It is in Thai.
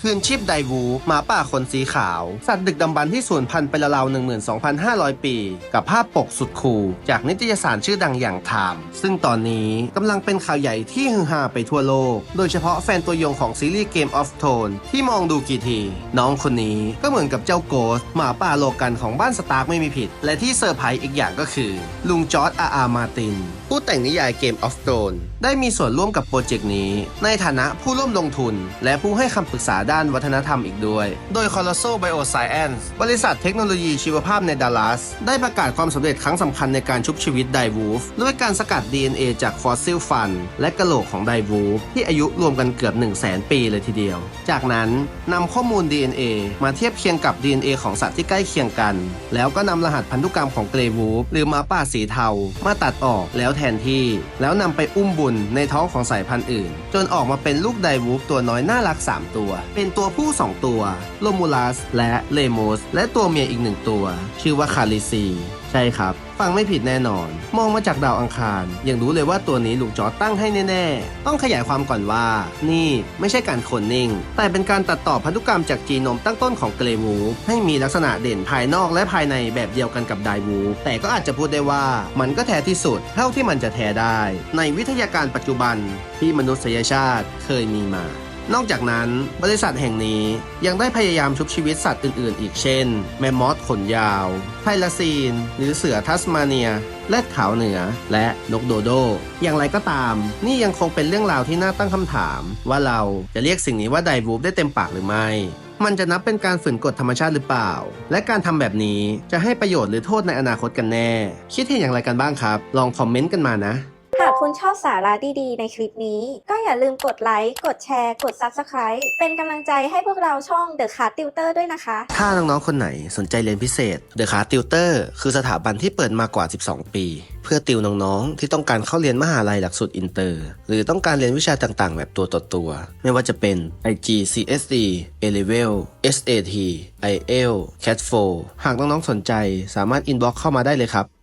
คืนชีพไดวูหมาป่าขนสีขาว สัตว์ดึกดำบรรพ์ที่สูญพันธุ์ไปราวๆ12,500 ปี กับภาพปกสุดคูลจากนิตยสารชื่อดังอย่างไทม์ซึ่งตอนนี้กำลังเป็นข่าวใหญ่ที่ฮือฮาไปทั่วโลก โดยเฉพาะแฟนตัวยงของซีรีส์ Game of Thrones ที่มองดูกี่ที น้องคนนี้ก็เหมือนกับเจ้าโกสหมาป่าโลกันของบ้านสตาร์กไม่มีผิด และที่เซอร์ไพรส์อีกอย่างก็คือ ลุงจอร์ดอาร์อามาติน ผู้แต่งนิยาย Game of Thrones ได้มีส่วนร่วมกับโปรเจกต์นี้ ในฐานะผู้ร่วมลงทุน และผู้ให้คำปรึกษาด้านวัฒนธรรมอีกด้วย โดย Colosso Bioscience บริษัทเทคโนโลยีชีวภาพในดัลลัส ได้ประกาศความสำเร็จครั้งสำคัญในการชุบชีวิตไดวูฟด้วยการสกัด DNA จากฟอสซิลฟัน และกระโหลกของไดวูฟที่อายุรวมกันเกือบ 1 0 0 0 0แปีเลยทีเดียว จากนั้นนำข้อมูล DNA มาเทียบเคียงกับ DNA ของสัตว์ที่ใกล้เคียงกัน แล้วก็นำรหัสพันธุกรรมของเกรวูฟหรือหมาป่าสีเทา มาตัดออกแล้วแทนที่ แล้วนำไปอุ้มบุญในท้องของสายพันธุ์อื่น จนออกมาเป็นลูกไดวูฟตัวน้อยน่ารัก 3 ตัวเป็นตัวผู้ 2 ตัวโลมูลัสและเลโมสและตัวเมียอีกหนึ่งตัว ชื่อว่าคาริซี ใช่ครับ ฟังไม่ผิดแน่นอน มองมาจากดาวอังคาร ยังรู้เลยว่าตัวนี้ลุงจอตั้งให้แน่ๆ ต้องขยายความก่อนว่า นี่ไม่ใช่การโคลนนิ่ง แต่เป็นการตัดต่อพันธุกรรมจากจีโนมตั้งต้นของเกรวูฟให้มีลักษณะเด่นภายนอกและภายในแบบเดียวกันกับไดวูฟแต่ก็อาจจะพูดได้ว่ามันก็แท้ที่สุด เท่าที่มันจะแท้ได้ ในวิทยาการปัจจุบันที่มนุษยชาติเคยมีมา นอกจากนั้นบริษัทแห่งนี้ยังได้พยายามชุบชีวิตสัตว์อื่นๆ อีกเช่น แมมมอสขนยาวไทลาซีน หรือเสือทัสมาเนียและขาวเหนือ และนกโดโด อย่างไรก็ตาม นี่ยังคงเป็นเรื่องราวที่น่าตั้งคำถาม ว่าเราจะเรียกสิ่งนี้ว่าไดวูฟได้เต็มปากหรือไม่ มันจะนับเป็นการฝืนกฎธรรมชาติหรือเปล่า และการทำแบบนี้จะให้ประโยชน์หรือโทษในอนาคตกันแน่ คิดเห็นอย่างไรกันบ้างครับ ลองคอมเมนต์กันมานะ หากคุณชอบสาระดีๆ ในคลิปนี้ ก็อย่าลืมกดไลค์ กดแชร์ กด Subscribe เป็นกำลังใจให้พวกเราช่อง The Card Tutor ด้วยนะคะ ถ้าน้องๆ คนไหนสนใจเรียนพิเศษ The c a r Tutor คือสถาบันที่เปิดมากว่า 12 ปี เพื่อติวน้องๆ ที่ต้องการเข้าเรียนมหาลัยหลักสูตรอินเตอร์ หรือต้องการเรียนวิชาต่างๆ แบบตัวต่อตัว ไม่ว่าจะเป็น IG CSD A Level SAT IEL CAT 4 หากน้องๆ สนใจสามารถ inbox เข้ามาได้เลยครับ